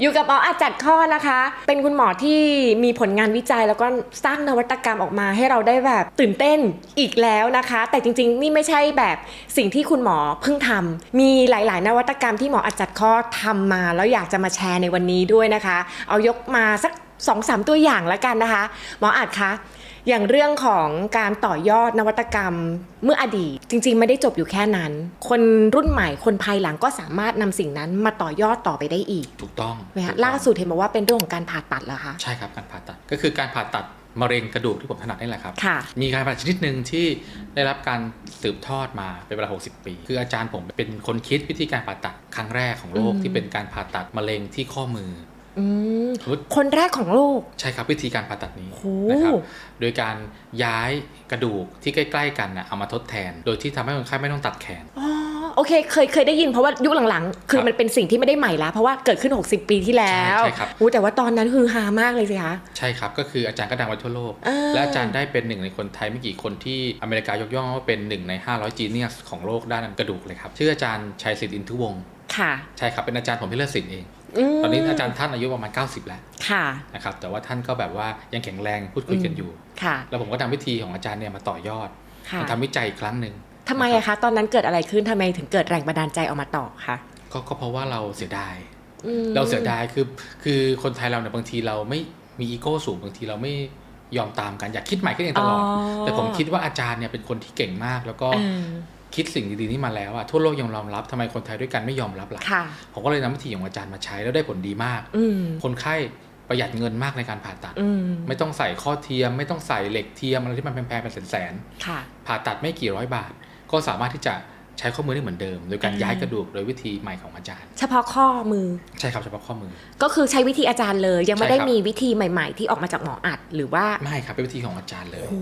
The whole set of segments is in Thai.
อยู่กับหมออาจัดข้อนะคะ เป็นคุณหมอที่มีผลงานวิจัยแล้วก็สร้างนวัตกรรมออกมาให้เราได้แบบตื่นเต้นอีกแล้วนะคะ แต่จริงๆ นี่ไม่ใช่แบบสิ่งที่คุณหมอเพิ่งทำมีหลาย ๆ นวัตกรรมที่หมออาจัดข้อทำมา แล้วอยากจะมาแชร์ในวันนี้ด้วยนะคะ เอายกมาสักสองสามตัวอย่างแล้วกันนะคะ หมออาจคะ อย่างเรื่องของการต่อยอดนวัตกรรมเมื่ออดีต จริง ๆ ไม่ได้จบอยู่แค่นั้น คนรุ่นใหม่คนภายหลังก็สามารถนำสิ่งนั้นมาต่อยอดต่อไปได้อีก ถูกต้องไหมคะถูกต้องล่าสุดเห็นบอกว่าเป็นเรื่องของการผ่าตัดเหรอคะใช่ครับการผ่าตัดก็คือการผ่าตัดมะเร็งกระดูกที่ผมถนัดนี่แหละครับค่ะมีการผ่าตัดชนิดหนึ่งที่ได้รับการสืบทอดมาเป็นเวลา 60 ปี คืออาจารย์ผมเป็นคนคิดวิธีการผ่าตัดครั้งแรกของโลกอืมที่เป็นการผ่าตัดมะเร็งที่ข้อมืออืมสมมติ คนแรกของโลก ใช่ครับวิธีการผ่าตัดนี้โหนะครับโดยการย้ายกระดูกที่ใกล้ ๆ กันนะเอามาทดแทน โดยที่ทำให้คนไข้ไม่ต้องตัดแขนอ๋อ โอเคเคยเคยได้ยินเพราะว่ายุคหลังๆ คือครับมันเป็นสิ่งที่ไม่ได้ใหม่แล้ว เพราะว่าเกิดขึ้น 60 ปีที่แล้วใช่ใช่ครับ อู้แต่ว่าตอนนั้นคือฮามากเลยสิคะ ใช่ครับ ก็คืออาจารย์ก็ดังไปทั่วโลก อ่า และอาจารย์ได้เป็นหนึ่งในคนไทยไม่กี่คนที่อเมริกายกย่องว่าเป็นหนึ่งใน 500 จีเนียสของโลกด้านกระดูกเลยครับ ชื่ออาจารย์ชัยศิษฐ์อินทุวงศ์ค่ะใช่ครับ เป็นอาจารย์ผมที่เลิศศิลป์เอง มตอนนี้อาจารย์ท่านอายุประมาณ 90 แล้วค่ะนะครับ แต่ว่าท่านก็แบบว่ายังแข็งแรงพูดคุยกันอยู่ ค่ะแล้วผมก็นำวิธีของอาจารย์เนี่ยมาต่อยอดค่ะมาทำวิจัยอีกครั้งหนึ่ง ทำไมอะคะ ตอนนั้นเกิดอะไรขึ้นทำไมถึงเกิดแรงบันดาลใจออกมาต่อคะก็ก็เพราะว่าเราเสียดายอืมเราเสียดายคือคือคนไทยเราเนี่ยบางทีเราไม่มีอีโก้สูงบางทีเราไม่ยอมตามกันอยากคิดใหม่ก็เองตลอด แต่ผมคิดว่าอาจารย์เนี่ยเป็นคนที่เก่งมาก แล้วก็เออคิดสิ่งดีๆนี้มาแล้วอะทั่วโลกยอมรับทำไมคนไทยด้วยกันไม่ยอมรับล่ะค่ะผมก็เลยนำวิธีของอาจารย์มาใช้แล้วได้ผลดีมากอืมคนไข้ประหยัดเงินมากในการผ่าตัดอืมไม่ต้องใส่ข้อเทียม ไม่ต้องใส่เหล็กเทียมอะไรที่มันแพงๆเป็นแสนค่ะๆผ่าตัดไม่กี่ร้อยบาท ก็สามารถที่จะใช้ข้อมือได้เหมือนเดิม โดยการอ่าย้ายกระดูกโดยวิธีใหม่ของอาจารย์ เฉพาะข้อมือ ใช่ครับเฉพาะข้อมือ ก็คือใช้วิธีอาจารย์เลย ยังไม่ใช่ได้ครับมีวิธีใหม่ ๆ ที่ออกมาจากหมออัดหรือว่าไม่ครับเป็นวิธีของอาจารย์เลยโอ้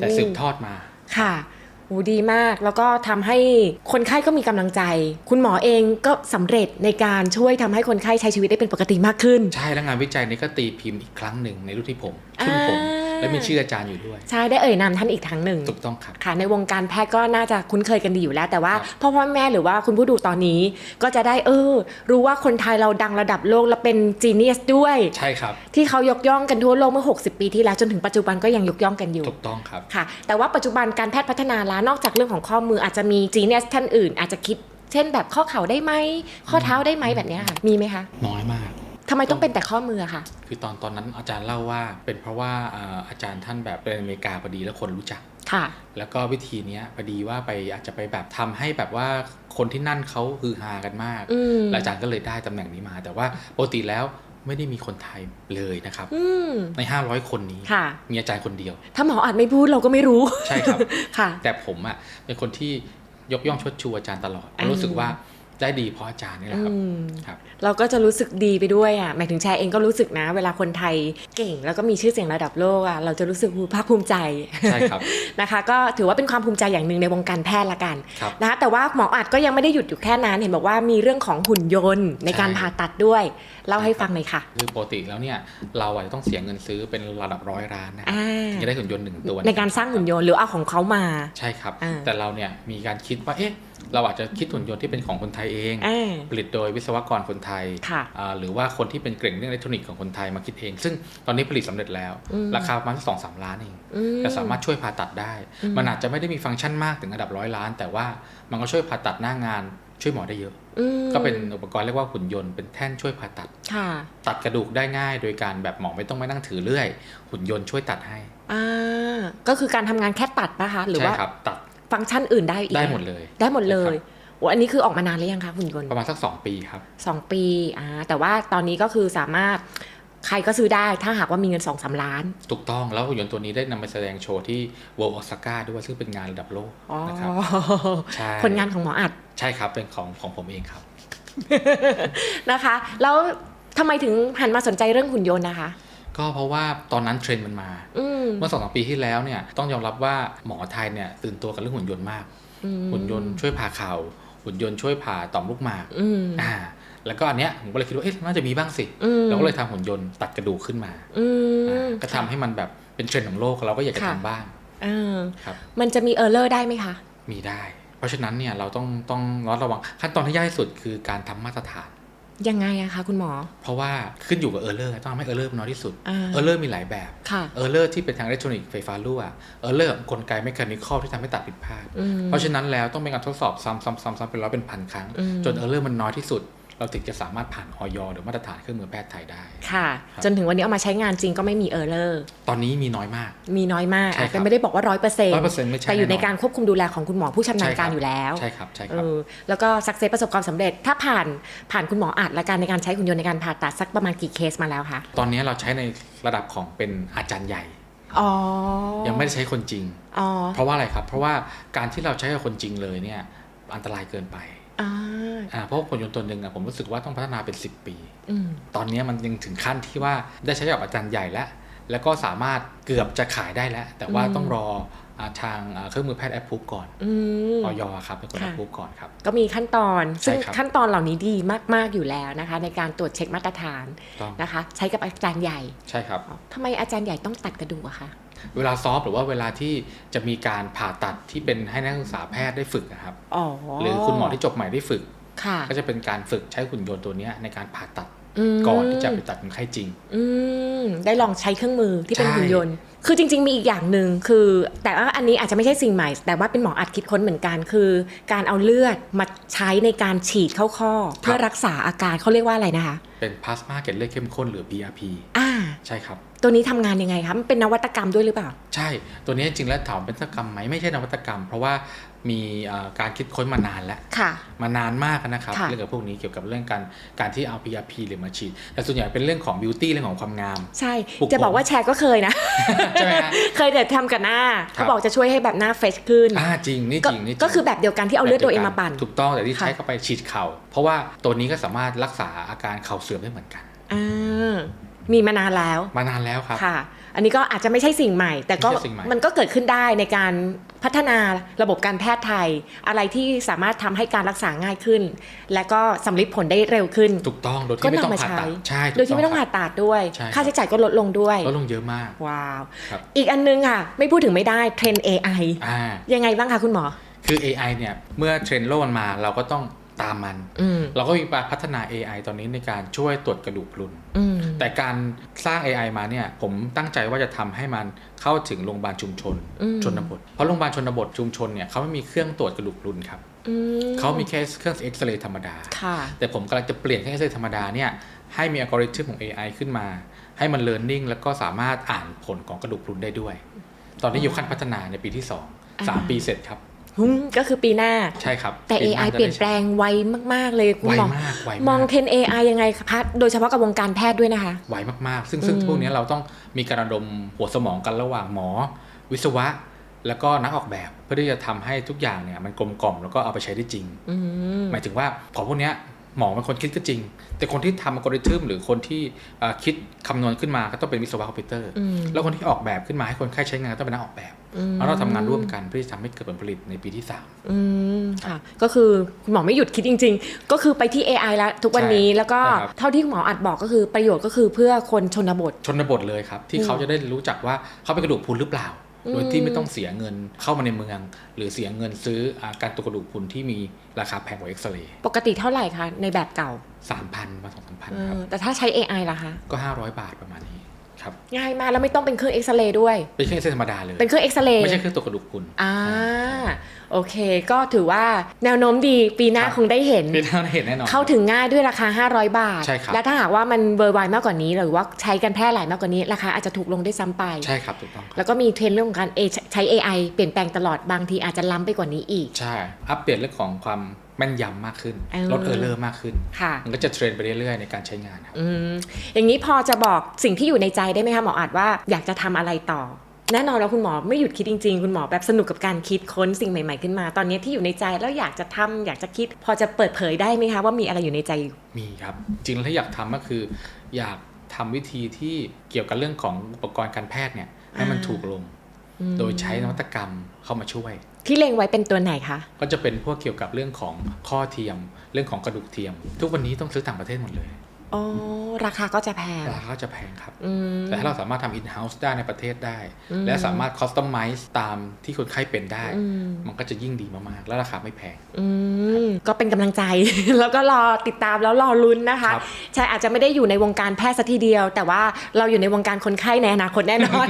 แต่สืบทอดมาค่ะโอ้ดีมากแล้วก็ทำให้คนไข้ก็มีกำลังใจ คุณหมอเองก็สำเร็จในการช่วยทำให้คนไข้ใช้ชีวิตได้เป็นปกติมากขึ้น ใช่แล้วงานวิจัยนี้ก็ตีพิมพ์อีกครั้งหนึ่งในรุ่นที่ผมรุ่นผมอ่า และมีชื่ออาจารย์อยู่ด้วย ใช่ได้เอ่ยนามท่านอีกครั้งหนึ่งถูกต้องครับค่ะ ในวงการแพทย์ก็น่าจะคุ้นเคยกันดีอยู่แล้ว แต่ว่าครับพ่อพ่อแม่หรือว่าคุณผู้ดูตอนนี้ก็จะได้เออ รู้ว่าคนไทยเราดังระดับโลกและเป็นจีเนียสด้วยใช่ครับ ที่เขายกย่องกันทั่วโลกเมื่อ 60 ปีที่แล้วจนถึงปัจจุบันก็ยังยกย่องกันอยู่ถูกต้องครับค่ะ แต่ว่าปัจจุบันการแพทย์พัฒนาแล้วนอกจากเรื่องของข้อมืออาจจะมีจีเนียสท่านอื่น อาจจะคิด เช่นแบบข้อเข่าได้ไหมข้อเท้าได้ไหมแบบเนี้ยค่ะมีไหมคะน้อยมาก ทำไมต้องเป็นแต่ข้อมืออะคะคือตอนตอนนั้นอาจารย์เล่าว่า เป็นเพราะว่าอ่าอาจารย์ท่านแบบเป็นอเมริกาพอดีแล้วคนรู้จักค่ะ แล้วก็วิธีเนี้ยพอดีว่าไปอาจจะไปแบบทำให้แบบว่าคนที่นั่นเขาฮือฮากันมากอืมแล้วอาจารย์ก็เลยได้ตำแหน่งนี้มา แต่ว่าปกติแล้วไม่ได้มีคนไทยเลยนะครับอืมใน 500 คนนี้ค่ะมีอาจารย์คนเดียว ถ้าหมออาจไม่พูดเราก็ไม่รู้ ใช่ครับค่ะแต่ผมอะเป็นคนที่ยกย่องชดชูอาจารย์ตลอดอืมรู้สึกว่า ได้ดีเพราะอาจารย์นี่แหละครับอืมครับ เราก็จะรู้สึกดีไปด้วยอะหมายถึงแชร์เองก็รู้สึกนะ เวลาคนไทยเก่ง แล้วก็มีชื่อเสียงระดับโลกอะเราจะรู้สึกภาคภูมิใจใช่ครับนะคะ ก็ถือว่าเป็นความภูมิใจอย่างหนึ่งในวงการแพทย์ละกันครับนะคะแต่ว่าหมออัดก็ยังไม่ได้หยุดอยู่แค่นั้นเห็นบอกว่ามีเรื่องของหุ่นยนต์ในการใช่ผ่าตัดด้วยเล่าให้ฟังหน่อยค่ะคือปกติแล้วเนี่ยเราอาจจะต้องเสียเงินซื้อเป็นระดับร้อยล้านนะอ่าถึงจะได้หุ่นยนต์หนึ่งตัวในการสร้างหุ่นยนต์หรือเอาของเขามาใช่ครับอ่าแต่เราเนี่ยมีการคิดว่าเอ๊ะเราอาจจะคิดหุ่นยนต์ที่เป็นของคนไทยเองอ่าผลิตโดยวิศวกรคนไทยค่ะอ่าหรือว่าคนที่เป็นเก่งเรื่องอิเล็กทรอนิกส์ของคนไทยมาคิดเอง ซึ่งตอนนี้ผลิตสำเร็จแล้วอืมราคาประมาณสองสามล้านเองอืมแต่สามารถช่วยผ่าตัดได้อืมมันอาจจะไม่ได้มีฟังก์ชันมากถึงระดับร้อยล้าน แต่ว่ามันก็ช่วยผ่าตัดหน้างานช่วยหมอได้เยอะอืมก็เป็นอุปกรณ์เรียกว่าหุ่นยนต์เป็นแท่นช่วยผ่าตัดค่ะตัดกระดูกได้ง่าย โดยการแบบหมอไม่ต้องมานั่งถือเลื่อย หุ่นยนต์ช่วยตัดให้อ่าก็คือการทำงานแค่ตัดนะคะหรือใช่ว่าครับตัด ฟังก์ชันอื่นได้อีกได้หมดเลย ได้หมดเลยใช่ครับโอ้อันนี้คือออกมานานหรือยังคะหุ่นยนต์ประมาณสักสองปีครับสองปีอ่าแต่ว่าตอนนี้ก็คือสามารถใครก็ซื้อได้ถ้าหากว่ามีเงินสองสามล้าน ถูกต้องแล้วหุ่นยนต์ตัวนี้ได้นำไปแสดงโชว์ที่ World Osaka ด้วยซึ่งเป็นงานระดับโลกอ๋อนะครับใช่ผลงานของหมออัด ใช่ครับเป็นของของผมเองครับนะคะ แล้วทำไมถึงหันมาสนใจเรื่องหุ่นยนต์นะคะ ก็เพราะว่าตอนนั้นเทรนด์มันมาอืมเมื่อสองสามปีที่แล้วเนี่ยต้องยอมรับว่าหมอไทยเนี่ยตื่นตัวกับเรื่องหุ่นยนต์มากอืมหุ่นยนต์ช่วยผ่าเข่า หุ่นยนต์ช่วยผ่าต่อมลูกหมากอืมอ่าแล้วก็อันเนี้ยผมก็เลยคิดว่าเอ๊ะน่าจะมีบ้างสิอืมเราก็เลยทำหุ่นยนต์ตัดกระดูกขึ้นมาอือ่ามก็ทำให้มันแบบเป็นเทรนด์ของโลกเราก็อยากจะค่ะทำบ้างเออครับมันจะมีเออร์เลอร์ได้ไหมคะ มีได้ เพราะฉะนั้นเนี่ยเราต้องต้องระมัดระวังขั้นตอนที่ยากที่สุดคือการทำมาตรฐาน ยังไงอะคะคุณหมอ เพราะว่าขึ้นอยู่กับเออร์เลอร์ต้องทำให้เออร์เลอร์น้อยที่สุดอ่าเออร์เลอร์มีหลายแบบค่ะเออร์เลอร์ที่เป็นทางอิเล็กทรอนิกส์ไฟฟ้ารั่วเออร์เลอร์กลไกแมคานิคอลที่ทำให้ตัดผิดพลาดอืมเพราะฉะนั้นแล้วต้องเป็นการทดสอบซ้ำซ้ำซ้ำซ้ำเป็นร้อยเป็นพันครั้งอืมจนเออร์เลอร์มันน้อยที่สุด เราถึงจะสามารถผ่านออยหรือมาตรฐานเครื่องมือแพทย์ไทยได้ ค่ะครับจนถึงวันนี้เอามาใช้งานจริงก็ไม่มีเออร์เลอร์ตอนนี้มีน้อยมาก มีน้อยมากใช่ครับแต่ไม่ได้บอกว่าร้อยเปอร์เซ็นต์100%ไม่ใช่แต่อยู่ในแน่นอนการควบคุมดูแลของคุณหมอผู้ชำนาญการใช่ครับอยู่แล้วใช่ครับใช่คเอรับอแล้วก็สักเซสประสบความสำเร็จถ้าผ่านผ่านคุณหมออัดและการในการใช้หุ่นยนต์ในการผ่าตัดสักประมาณกี่เคสมาแล้วคะตอนนี้เราใช้ในระดับของเป็นอาจารย์ใหญ่อ๋อยังไม่ได้ใช้คนจริงอ๋อเพราะว่าอะไรครับ เพราะว่าการที่เราใช้กับคนจริงเลยเนี่ยอันตรายเกินไป อ่าอ่าเพราะว่าคนยนต์ตัวหนึ่งอะผมรู้สึกว่าต้องพัฒนาเป็น 10 ปีอืมตอนนี้มันยังถึงขั้นที่ว่าได้ใช้กับอาจารย์ใหญ่แล้ว แล้วก็สามารถเกือบจะขายได้แล้ว แต่ว่าอืมต้องรออา ทางอ่าเครื่องมือแพทย์แอปพูก่อนอืมออยครับเป็นคนค่ะแอปพูก่อนครับ ก็มีขั้นตอน ซึ่งใช่ครับขั้นตอนเหล่านี้ดีมากๆอยู่แล้วนะคะ ในการตรวจเช็คมาตรฐานต้องนะคะ ใช้กับอาจารย์ใหญ่ใช่ครับอ๋อทำไมอาจารย์ใหญ่ต้องตัดกระดูกอะคะเวลาซอฟต์หรือว่าเวลาที่จะมีการผ่าตัดที่เป็นให้นักศึกษาแพทย์ได้ฝึกนะครับอ๋อหรือคุณหมอที่จบใหม่ได้ฝึกค่ะก็จะเป็นการฝึกใช้หุ่นยนต์ตัวเนี้ยในการผ่าตัดมก่อนที่จะไปตัดคนไข้จริงอืมได้ลองใช้เครื่องมือที่เป็นใช่หุ่นยนต์ คือจริง ๆ มีอีกอย่างหนึ่งคือ แต่ว่าอันนี้อาจจะไม่ใช่สิ่งใหม่ แต่ว่าเป็นหมออัดคิดค้นเหมือนกันคือ การเอาเลือดมาใช้ในการฉีดเข้าข้อ เพื่อรักษาอาการเขาเรียกว่าอะไรนะคะ เป็นพลาสมาเกล็ดเลือดเข้มข้นหรือ PRP อ่าใช่ครับตัวนี้ทำงานยังไงคะมันเป็นนวัตกรรมด้วยหรือเปล่า ใช่ ตัวนี้จริงๆแล้วถามเป็นนวัตกรรมไหมไม่ใช่นวัตกรรม เพราะว่า มีเอ่อการคิดค้นมานานแล้วค่ะมานานมากนะครับค่ะเรื่องกับพวกนี้เกี่ยวกับเรื่องการการที่เอา PRP หรือมาฉีด แต่ส่วนใหญ่เป็นเรื่องของบิวตี้เรื่องของความงาม ใช่ปลุกจะบอกว่าแชร์ก็เคยนะ ใช่ไหมฮะเคยแต่ทำกับหน้าครับเขาบอกจะช่วยให้แบบหน้าเฟรชขึ้นอ่าจริงนี่ก็จริงนี่จริงก็คือแบบเดียวกันที่เอาเลือดตัวเองมาปั่น ถูกต้องแต่ที่ค่ะใช้เข้าไปฉีดเข่า เพราะว่าตัวนี้ก็สามารถรักษาอาการเข่าเสื่อมได้เหมือนกันอ่ามีมานานแล้ว มานานแล้วครับ ค่ะ อันนี้ก็อาจจะไม่ใช่สิ่งใหม่ แต่ก็ไม่ใช่สิ่งใหม่มันก็เกิดขึ้นได้ในการ พัฒนาระบบการแพทย์ไทย อะไรที่สามารถทำให้การรักษาง่ายขึ้น และก็สำลิดผลได้เร็วขึ้น ถูกต้องโดยก็ที่ไม่นำต้องมาผ่าใช้ตัดใช่ถูกโดยที่ไม่ต้องคผ่ารับตัดด้วยใช่ครับค่าใช้จ่ายก็ลดลงด้วยลดลงเยอะมากว้าวครับอีกอันนึงค่ะ ไม่พูดถึงไม่ได้เทรนด์ AI อ่ายังไงบ้างคะคุณหมอ คือ AI เนี่ยเมื่อเทรนด์โลกมันมาเราก็ต้อง ตามมันอืมเราก็มีการพัฒนา AI ตอนนี้ในการช่วยตรวจกระดูกพรุนอืมแต่การสร้าง AI มาเนี่ย ผมตั้งใจว่าจะทำให้มันเข้าถึงโรงพยาบาลชุมชนอืมชนบท เพราะโรงพยาบาลชนบทชุมชนเนี่ยเขาไม่มีเครื่องตรวจกระดูกพรุนครับอืมเขามีแค่เครื่องเอ็กซเรย์ธรรมดาค่ะแต่ผมกำลังจะเปลี่ยนเครื่องเอ็กซเรย์ธรรมดาเนี่ยให้มีอัลกอริทึมของ AI ขึ้นมา ให้มันเรียนรู้แล้วก็สามารถอ่านผลของกระดูกพรุนได้ด้วย ตอนนี้อยู่ขั้นพัฒนาในปีที่สองสามปีเสร็จครับหุ้ม ก็คือปีหน้า ใช่ครับ แต่ปีห AI จะได้เปลี่ยนแปลงไวมาก ๆ เลยคุณไวหมอมากไวมมาองกเทรนด์ AI ยังไงคะโดยเฉพาะกับวงการแพทย์ด้วยนะคะไวมาก ๆ ซึ่งซึ่งอืมพวกนี้เราต้องมีการระดมหัวสมองกันระหว่างหมอ วิศวะ แล้วก็นักออกแบบเพื่อที่จะทำให้ทุกอย่างเนี่ยมันกลมกล่อมแล้วก็เอาไปใช้ได้จริงอืมหมายถึงว่าของพวกเนี้ย หมอเป็นคนคิดก็จริง แต่คนที่ทำอัลกอริทึมหรือคนที่เอ่อคิดคำนวณขึ้นมาก็ต้องเป็นวิศวะคอมพิวเตอร์อืมแล้วคนที่ออกแบบขึ้นมาให้คนไข้ใช้งานก็ต้องเป็นนักออกแบบอืมแล้วเราทำงานร่วมกันเพื่อที่จะทำให้เกิดผลผลิตในปีที่สามอืมค่ะ ก็คือคุณหมอไม่หยุดคิดจริง ๆ ก็คือไปที่ AI แล้วทุกวันนี้ใช่แล้วก็ใช่ครับเท่าที่คุณหมออัดบอกก็คือประโยชน์ก็คือเพื่อคนชนบท ชนบทเลยครับ ที่เขาจะได้รู้จักว่าเขาเป็นกระดูกพรุนหรือเปล่าอืม โดยที่ไม่ต้องเสียเงินเข้ามาในเมือง หรือเสียเงินซื้ออาการตรวจกระดูกพรุนที่มีราคาแพงกว่าเอ็กซเรย์ปกติเท่าไหร่คะ ในแบบเก่าสามพันมาสองสามพันเอครับอแต่ถ้าใช้ AI ล่ะคะ ก็ห้าร้อยบาทประมาณนี้ ครับง่ายมากแล้วไม่ต้องเป็นเครื่องเอ็กซเรย์ด้วย เป็นเครื่องเอ็กซเรย์ธรรมดาเลย เป็นเครื่องเอ็กซเรย์ไม่ใช่เครื่องตรวจกระดูกพรุนอ่าโอเค ก็ถือว่าแนวโน้มดีปีหน้าครับคงได้เห็นเป็นทางเห็นแน่นอนเข้าถึงง่ายด้วยราคา 500 บาทใช่ครับและถ้าหากว่ามันเบอร์ไวมากกว่านี้ หรือว่าใช้กันแพร่หลายมากกว่านี้ราคาอาจจะถูกลงได้วยซ้ำไปใช่ครับถูกต้องครับแล้วก็มีเทรนด์เรื่องของการ A- ใช้ AI เปลี่ยนแปลงตลอดบางทีอาจจะล้ำไปกว่านี้อีกใช่อัปเดตเรื่องของความ แม่นยำมากขึ้นเออลดเออร์เลอร์มากขึ้นค่ะมันก็จะเทรนไปเรื่อยๆในการใช้งานครับอืมอย่างนี้พอจะบอกสิ่งที่อยู่ในใจได้ไหมคะหมออาจว่าอยากจะทำอะไรต่อ แน่นอนแล้วคุณหมอไม่หยุดคิดจริง ๆ คุณหมอแบบสนุกกับการคิดค้นสิ่งใหม่ๆขึ้นมา ตอนนี้ที่อยู่ในใจแล้วอยากจะทำอยากจะคิด พอจะเปิดเผยได้ไหมคะว่ามีอะไรอยู่ในใจอยู่มีครับ จริงๆแล้วที่อยากทำก็คือ อยากทำวิธีที่เกี่ยวกับเรื่องของอุปกรณ์การแพทย์เนี่ยให้มันอ่าถูกลงอืมโดยใช้นวัตกรรมเข้ามาช่วย ที่เล็งไว้เป็นตัวไหนคะ ก็จะเป็นพวกเกี่ยวกับเรื่องของข้อเทียม เรื่องของกระดูกเทียม ทุกวันนี้ต้องซื้อต่างประเทศหมดเลย อ๋อ ราคาก็จะแพง ราคาก็จะแพงครับอืมแต่ถ้าเราสามารถทำ in-house ได้ในประเทศได้อืมและสามารถ customize ตามที่คนไข้เป็นได้อืมมันก็จะยิ่งดีมาก ๆ และราคาไม่แพงอืมก็เป็นกำลังใจ แล้วก็รอติดตามแล้วรอลุ้นนะคะครับใช่อาจจะไม่ได้อยู่ในวงการแพทย์สัทีเดียว แต่ว่าเราอยู่ในวงการคนไข้ในอนาคตแน่นอน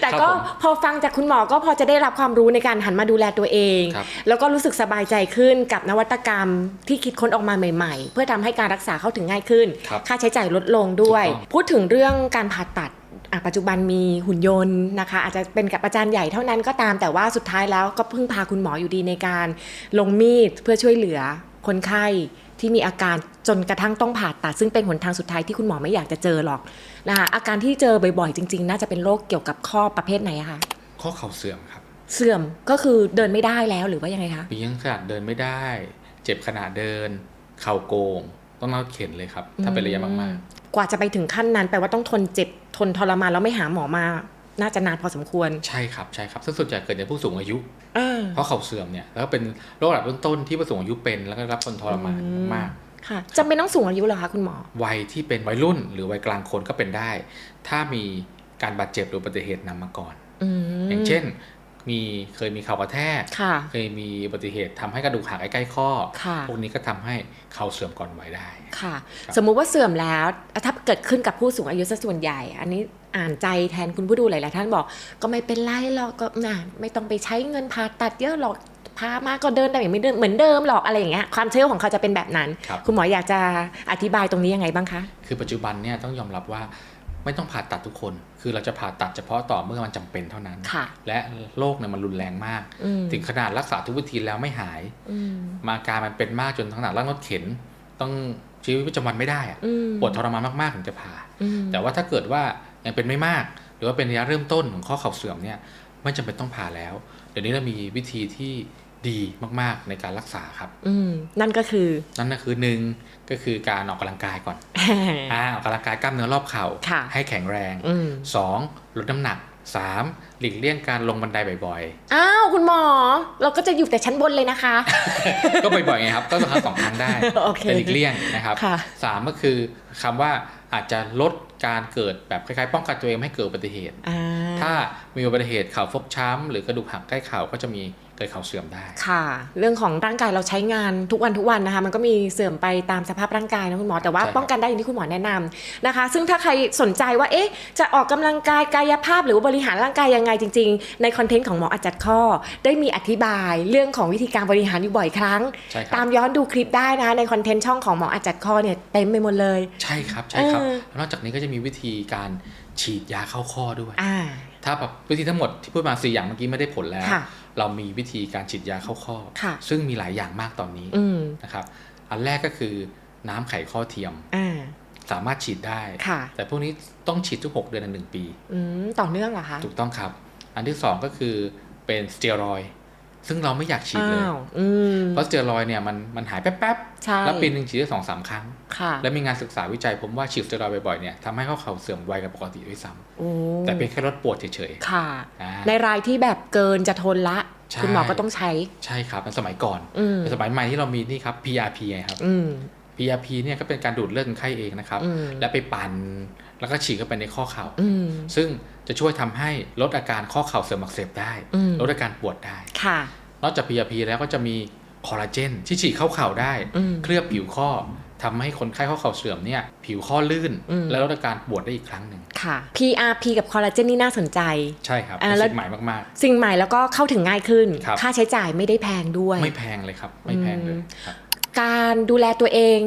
แต่ก็พอฟังจากคุณหมอก็พอจะได้รับความรู้ในการหันมาดูแลตัวเองครับแล้วก็รู้สึกสบายใจขึ้นกับนวัตกรรมที่คิดค้นออกมาใหม่ ๆ เพื่อทำให้การรักษาเข้าถึงง่ายขึ้น ครับค่าใช้จ่ายลดลงด้วย ถูกต้องพูดถึงเรื่องการผ่าตัดอะปัจจุบันมีหุ่นยนต์นะคะ อาจจะเป็นกับอาจารย์ใหญ่เท่านั้นก็ตามแต่ว่าสุดท้ายแล้วก็พึ่งพาคุณหมออยู่ดีในการลงมีดเพื่อช่วยเหลือคนไข้ที่มีอาการจนกระทั่งต้องผ่าตัด ซึ่งเป็นหนทางสุดท้ายที่คุณหมอไม่อยากจะเจอหรอกนะคะอาการที่เจอบ่อยๆ จริง ๆ น่าจะเป็นโรคเกี่ยวกับข้อประเภทไหนอะคะข้อเข่าเสื่อมครับเสื่อมก็คือเดินไม่ได้แล้วหรือว่ายังไงคะปียังขนาดเดินไม่ได้ เจ็บขนาดเดิน เข่าโกง ต้องนอนเข็นเลยครับ ถ้าเป็นระยะมากกว่าจะไปถึงขั้นนั้นแปลว่าต้องทนเจ็บทนทรมานแล้วไม่หาหมอมา น่าจะนานพอสมควร ๆ ใช่ครับใช่ครับซึ่งส่วนใหญ่เกิดในผู้สูงอายุ เออ เพราะเข่าเสื่อมเนี่ยแล้วก็เป็นโรคระดับต้นๆที่ผู้สูงอายุเป็นแล้วก็รับทนทรมานมาก ค่ะจำเป็นต้องสูงอายุเหรอคะคุณหมอๆวัยที่เป็นวัยรุ่นหรือวัยกลางคนก็เป็นได้ ถ้ามีการบาดเจ็บหรืออุบัติเหตุนำมาก่อน อืมอย่างเช่น มีเคยมีเข่ากระแทกค่ะเคยมีอุบัติเหตุทำให้กระดูกหักใกล้ๆข้อค่ะพวกนี้ก็ทำให้เข่าเสื่อมก่อนวัยได้ค่ะครับสมมุติว่าเสื่อมแล้วถ้าเกิดขึ้นกับผู้สูงอายุซะส่วนใหญ่ อันนี้อ่านใจแทนคุณผู้ดูหลายๆท่านบอก ก็ไม่เป็นไรหรอกก็น่ะไม่ต้องไปใช้เงินผ่าตัดเยอะหรอกพามาก็เดินได้อย่างไม่เดินเหมือนเดิมหรอกอะไรอย่างเงี้ยความเชื่อของเขาจะเป็นแบบนั้นครับคุณหมออยากจะอธิบายตรงนี้ยังไงบ้างคะ คือปัจจุบันเนี่ยต้องยอมรับว่า ไม่ต้องผ่าตัดทุกคน คือเราจะผ่าตัดเฉพาะต่อเมื่อมันจำเป็นเท่านั้นค่ะและโรคเนี่ยมันรุนแรงมากอืมถึงขนาดรักษาทุกวิธีแล้วไม่หายอืมมาอาการมันเป็นมากจนขนาดร่างรถเข็น ต้องชีวิตประจำวันไม่ได้อะอืมปวดทรมานมากๆถึงจะผ่าอืมแต่ว่าถ้าเกิดว่ายังเป็นไม่มาก หรือว่าเป็นระยะเริ่มต้นของข้อเข่าเสื่อมเนี่ยไม่จำเป็นต้องผ่าแล้ว เดี๋ยวนี้เรามีวิธีที่ ดีมากๆในการรักษาครับ อืมนั่นก็คือ นั่นก็คือหนึ่งก็คือการออกกำลังกายก่อนอ่าออกกำลังกายกล้ามเนื้อรอบเข่าค่ะให้แข็งแรงอืม 2. ลดน้ำหนัก 3. หลีกเลี่ยงการลงบันไดบ่อยอ้าว คุณหมอ เราก็จะอยู่แต่ชั้นบนเลยนะคะๆก็บ่อยๆไงครับ ก็ต้องทำสองครั้งได้โอเคแต่หลีกเลี่ยงนะครับค่ะสามก็คือคำว่าอาจจะลดการเกิดแบบคล้ายๆ ป้องกันตัวเองไม่ให้เกิดอุบัติเหตุอ่า ถ้ามีอุบัติเหตุเข่าฟกช้ำ หรือกระดูกหักใกล้เข่าก็จะมีเกิดเข่าเสื่อมได้ ค่ะ เรื่องของร่างกายเราใช้งานทุกวันทุกวันนะคะ มันก็มีเสื่อมไปตามสภาพร่างกายนะคุณหมอ แต่ว่าใช่ครับป้องกันได้อย่างที่คุณหมอแนะนำนะคะ ซึ่งถ้าใครสนใจว่า เอ๊ะ จะออกกำลังกายกายภาพหรือว่าบริหารร่างกายยังไงจริง ๆ ในคอนเทนต์ของหมออาจัดข้อ ได้มีอธิบายเรื่องของวิธีการบริหารอยู่บ่อยครั้งใช่คตารับมย้อนดูคลิปได้นะคะในคอนเทนต์ช่องของหมออาจัดข้อเนี่ยเต็มไปหมดเลย ใช่ครับ ใช่ครับเออนอกจากนี้ก็จะมีวิธีการฉีดยาเข้าข้อด้วยอ่า ถ้าแบบวิธีทั้งหมดที่พูดมาสี่อย่างเมื่อกี้ไม่ได้ผลแล้วค่ะเรามีวิธีการฉีดยาเข้าข้อค่ะซึ่งมีหลายอย่างมากตอนนี้อืมนะครับ อันแรกก็คือน้ำไขข้อเทียมอ่าสามารถฉีดได้ค่ะแต่พวกนี้ต้องฉีดทุก 6 เดือนในหนึ่งปีอืมต่อเนื่องเหรอคะ ถูกต้องครับ อันที่ 2 ก็คือเป็นสเตียรอยด์ ซึ่งเราไม่อยากฉีดเลยอ้าวอืมเพราะสเตียรอยด์เนี่ยมันมันหายแป๊บใช่ๆแล้วปีหนึ่งฉีดได้สองสามครั้งค่ะและมีงานศึกษาวิจัยผมว่าฉีดสเตียรอยด์บ่อยๆเนี่ยทำให้ข้อเข่าเสื่อมไวกว่าปกติด้วยซ้โอ้ำแต่เป็นแค่ลดปวดเฉยค่ะๆอ่าในรายที่แบบเกินจะทนละใช่คุณหมอก็ต้องใช้ ใช่ครับในสมัยก่อนอืมแต่สมัยใหม่ที่เรามีนี่ครับ PRP ไงครับอืม PRP เนี่ยก็เป็นการดูดเลือดคนไข้เองนะครับอืมและไปปั่นแล้วก็ฉีดเข้าไปในข้อเข่าอืมซึ่งจะช่วยทำให้ลดอาการข้อเข่าเสื่อมอักเสบได้อืมลดอาการปวดได้ค่ะนอกจาก PRP แล้วก็จะมีคอลลาเจนที่ฉีดเข้าเข่าได้อืมเคลือบผิวข้อทำให้คนไข้ข้อเข่าเสื่อมเนี่ยผิวข้อลื่นอืมและลดอาการปวดได้อีกครั้งหนึ่งค่ะ PRP กับคอลลาเจนนี่น่าสนใจ ใช่ครับอ่าเป็นแล้วสิ่งใหม่มากสิ่งใหม่แล้วก็เข้าถึงง่ายขึ้นครับค่าใช้จ่ายไม่ได้แพงด้วยๆไม่แพงเลยครับ ไม่แพงเลยครับ การดูแลตัวเอง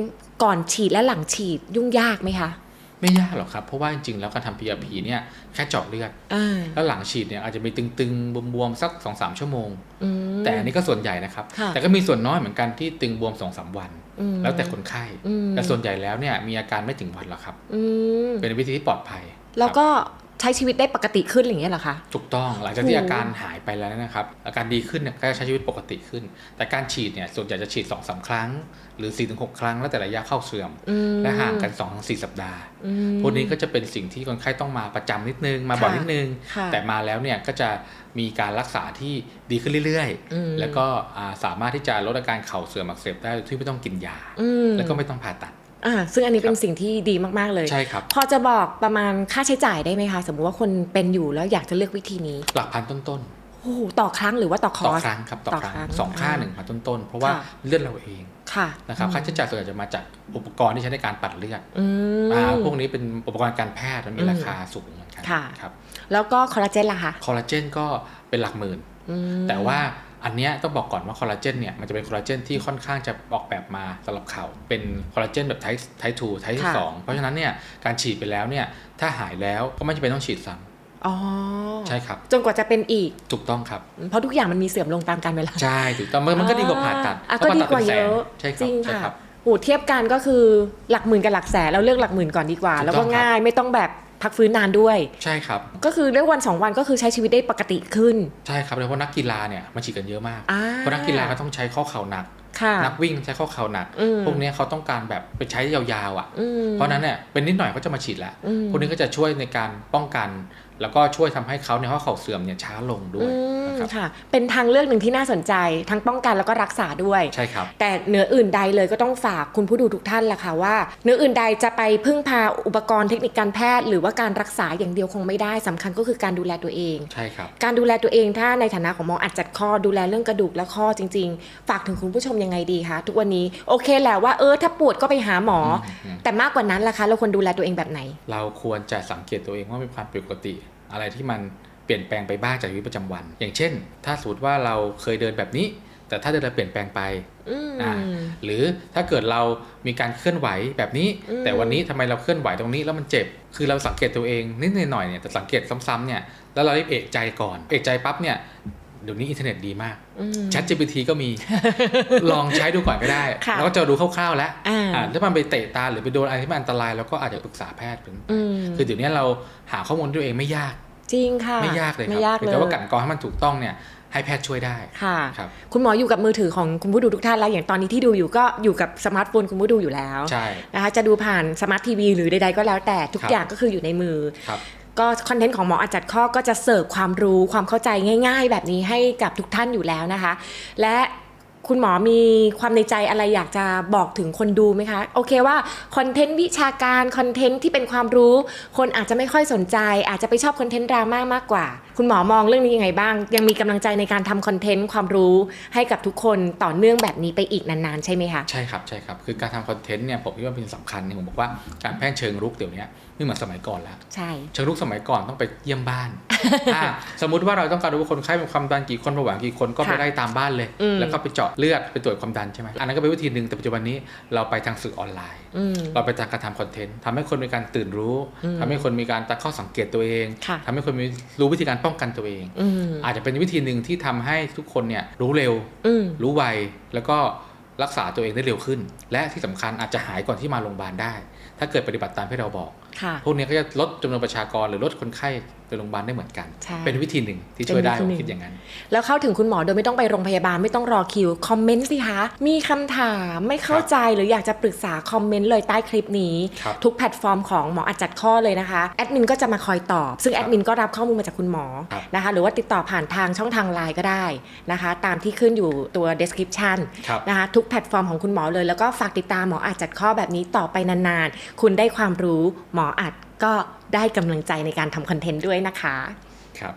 ก่อนฉีดและหลังฉีดยุ่งยากไหมคะ ไม่ยากหรอกครับ เพราะว่าจริงๆแล้วการทำ PRP เนี่ยแค่เจาะเลือดอ่าแล้วหลังฉีดเนี่ยอาจจะมีตึงๆบวมๆสัก2อสชั่วโมงอืมแต่อันนี้ก็ส่วนใหญ่นะครับค่ะแต่ก็มีส่วนน้อยเหมือนกันที่ตึงบวม2อสวันอืมแล้วแต่คนไข้อืมแต่ส่วนใหญ่แล้วเนี่ยมีอาการไม่ถึงวันหรอกครับอืมเป็นวิธีที่ปลอดภัย แล้วครับก็ ใช้ชีวิตได้ปกติขึ้นอย่างเงี้ยเหรอคะ ถูกต้องหลังจากที่โอ้อาการหายไปแล้วนะครับอาการดีขึ้นเนี่ยก็จะใช้ชีวิตปกติขึ้น แต่การฉีดเนี่ยส่วนใหญ่จะฉีด2อสาครั้ง หรือ4ีถึงหครั้งแล้วแต่ระยะเข้าเสื่อม อืม และห่างกัน2อถึงสสัปดาห์อืม พวกนี้ก็จะเป็นสิ่งที่คนไข้ต้องมาประจำนิดนึงมาบ่อยค่ะนิดนึง ค่ะแต่มาแล้วเนี่ยก็จะมีการรักษาที่ดีขึ้นเรื่อยอืม ๆ แล้วก็อ่าสามารถที่จะลดอาการเข่าเสื่อมอักเสบได้โดยที่ไม่ต้องกินยา อืมแล้วก็ไม่ต้องผ่าตัด อ่าซึ่งอันนี้เป็นครับสิ่งที่ดีมากๆเลยใช่ครับ พอจะบอกประมาณค่าใช้จ่ายได้ไหมคะ สมมุติว่าคนเป็นอยู่แล้วอยากจะเลือกวิธีนี้ หลักพันต้นโอ้โหต่อครั้งหรือว่าต่อคๆต่ออร์ส ครั้งครับต่อต่อครั้งครั้งสองค่าอ่าหนึ่งพันต้นๆเพราะว่าค่ะ เลือดเราเองค่ะนะครับค่าใช้จ่ายส่วนใหญ่จะมาจากอุปกรณ์ที่ใช้ในการปั่นเลือดอืม อ่าพวกนี้เป็นอุปกรณ์การแพทย์มันมีอืมราคาสูงเหมือนกันค่ะ ครับแล้วก็คอลลาเจนล่ะคะคอลลาเจนก็เป็นหลักหมื่น อืม แต่ว่า อันเนี้ยต้องบอกก่อนว่าคอลลาเจนเนี่ยมันจะเป็นคอลลาเจนที่ค่อนข้างจะออกแบบมาสำหรับเขาเป็นคอลลาเจนแบบไทป์ไทป์2ไทป์ค่ะสองเพราะฉะนั้นเนี่ยการฉีดไปแล้วเนี่ยถ้าหายแล้วก็ไม่จำเป็นต้องฉีดซ้อ๋อำใช่ครับ จนกว่าจะเป็นอีกถูกต้องครับ เพราะทุกอย่างมันมีเสื่อมลงตามกาลเวลา ใช่ถูกต้องมันมันก็ดีกว่าผ่าตัดอะเพก็ราะดีผ่กว่าตัดเยป็นอะแสนใช่คจรับริงใช่ค่ะครับโอ้เทียบกันก็คือหลักหมื่นกับหลักแสนเราเลือกหลักหมื่นก่อนดีกว่าถูกต้องแล้วก็ครับง่ายไม่ต้องแบบ พักฟื้นนานด้วย ใช่ครับ ก็คือเรื่องวันสองวันก็คือใช้ชีวิตได้ปกติขึ้น ใช่ครับโดยเฉพาะนักกีฬาเนี่ยมาฉีดกันเยอะมากอ่าเพราะนักกีฬาก็ต้องใช้ข้อเข่าหนักค่ะนักวิ่งใช้ข้อเข่าหนักอืมพวกเนี้ยเขาต้องการแบบไปใช้ยาวๆอะอืมเพราะฉะนั้นเนี่ยเป็นนิดหน่อยก็จะมาฉีดแล้วอืมพวกนี้ก็จะช่วยในการป้องกัน แล้วก็ช่วยทำให้เขาเนี่ยข้อเข่าเสื่อมเนี่ยช้าลงด้วยอืมนะครับค่ะ เป็นทางเลือกหนึ่งที่น่าสนใจ ทั้งป้องกันแล้วก็รักษาด้วยใช่ครับ แต่เหนืออื่นใดเลยก็ต้องฝากคุณผู้ดูทุกท่านแหละค่ะว่าเหนืออื่นใดจะไปพึ่งพาอุปกรณ์เทคนิคการแพทย์ หรือว่าการรักษาอย่างเดียวคงไม่ได้สำคัญก็คือการดูแลตัวเองใช่ครับการดูแลตัวเองถ้าในฐานะของหมออัดจัดข้อดูแลเรื่องกระดูกและข้อจริง ๆ ฝากถึงคุณผู้ชมยังไงดีคะทุกวันนี้โอเคแหละว่าเออถ้าปวดก็ไปหาหมออมอืมแต่มากกว่านั้นล่ะคะ เราควรดูแลตัวเองแบบไหน เราควรจะสังเกตตัวเองว่ามีความผิดปกติ อะไรที่มันเปลี่ยนแปลงไปบ้างจากชีวิตประจำวัน อย่างเช่น ถ้าสมมติว่าเราเคยเดินแบบนี้ แต่ถ้าเดินเราเปลี่ยนแปลงไปอืมอ่าหรือถ้าเกิดเรามีการเคลื่อนไหวแบบนี้อืมแต่วันนี้ทำไมเราเคลื่อนไหวตรงนี้แล้วมันเจ็บ คือเราสังเกตตัวเองนิดหน่อยๆเนี่ยแต่สังเกตซ้ำๆเนี่ยแล้วเราได้เอะใจก่อนเอะใจปั๊บเนี่ยเดี๋ยวนี้อินเทอร์เน็ตดีมากอืม Chat GPT ก็มี ลองใช้ดูก่อนก็ได้ค่ะแล้วก็จะรู้คร่าวๆแล้วอ่าอ่าถ้ามันไปเตะตาหรือไปโดนอะไรที่มันอันตราย แล้วก็อาจจะปรึกษาแพทย์เป็นอืมคือเดี๋ยวนี้เราหาข้อมูลด้วยตัวเองไม่ยาก จริงค่ะไม่ยากเลยคไม่รับยากเลยแต่ว่ากลันกรองให้มันถูกต้องเนี่ยให้แพทย์ช่วยได้ค่ะครับคุณหมออยู่กับมือถือของคุณผู้ดูทุกท่านแล้วอย่างตอนนี้ที่ดูอยู่ก็อยู่กับสมาร์ทโฟนคุณผู้ดูอยู่แล้วใช่นะคะจะดูผ่านสมาร์ททีวีหรือใดๆก็แล้วแต่ทุกครับอย่างก็คืออยู่ในมือครับก็คอนเทนต์ของหมออาจัดข้อก็จะเสิร์ฟความรู้ความเข้าใจง่าย ๆ แบบนี้ให้กับทุกท่านอยู่แล้วนะคะ และ คุณหมอมีความในใจอะไรอยากจะบอกถึงคนดูไหมคะ โอเคว่าคอนเทนต์วิชาการคอนเทนต์ที่เป็นความรู้ คนอาจจะไม่ค่อยสนใจ อาจจะไปชอบคอนเทนต์ดราม่ามากกว่า คุณหมอมองเรื่องนี้ยังไงบ้าง ยังมีกำลังใจในการทำคอนเทนต์ความรู้ให้กับทุกคนต่อเนื่องแบบนี้ไปอีกนานๆ ใช่ไหมคะ ใช่ครับใช่ครับคือการทำคอนเทนต์เนี่ยผมคิดว่าเป็นสำคัญเนี่ยผมบอกว่าการแพร่เชิงรุกเดี๋ยวนี้ไม่เหมือนสมัยก่อนแล้วใช่เชิงรุกสมัยก่อนต้องไปเยี่ยมบ้านอ่าสมมุติว่าเราต้องการรู้ว่าคนไข้เป็นความดันกี่คนเบาหวานกี่คนก็ไปค่ะไล่ตามบ้านเลยอืมแล้วก็ไปเจาะเลือดไปตรวจความดันใช่ไหมอันนั้นก็เป็นวิธีหนึ่งแต่ปัจจุบันนี้เราไปทางสื่อออนไลน์อืมเราไปทางการทำคอนเทนต์ทำให้คนมีการตื่นรู้อืมทำให้คนมีการตั้งข้อสังเกตตัวเองค่ะทำให้คนมีรู้วิธีการป้องกันตัวเองอืมอาจจะเป็นวิธีหนึ่งที่ทำให้ทุกคนเนี่ยรู้เร็วอืมรู้ไวแล้วก็รักษาตัวเองได้เร็วขึ้น และที่สำคัญอาจจะหายก่อนที่มาโรงพยาบาลได้ ถ้าเกิดปฏิบัติตามที่เราบอกค่ะ พวกนี้ก็จะลดจำนวนประชากรหรือลดคนไข้ไปโรงพยาบาลได้เหมือนกันใช่เป็นวิธีหนึ่งที่ช่วยได้เป็นผวิธีหนึ่งมคิดอย่างนั้น แล้วเข้าถึงคุณหมอโดยไม่ต้องไปโรงพยาบาลไม่ต้องรอคิวคอมเมนต์สิคะมีคำถามไม่เข้าใจหรืออยากจะปรึกษาคอมเมนต์เลยใต้คลิปนี้ครับทุกแพลตฟอร์มของหมออัดจัดข้อเลยนะคะแอดมินก็จะมาคอยตอบ ซึ่งแอดมินก็รับข้อมูลมาจากคุณหมอครับนะคะหรือว่าติดต่อผ่านทางช่องทางไลน์ก็ได้นะคะ ตามที่ขึ้นอยู่ตัว description ครับนะคะทุกแพลตฟอร์มของคุณหมอเลยแล้วก็ฝากติดตามหมออัดจัดข้อแบบนี้ต่อไปนานๆคุณได้ความรู้หมออัดก็ได้กำลังใจในการทำคอนเทนต์ด้วยนะคะ ครับ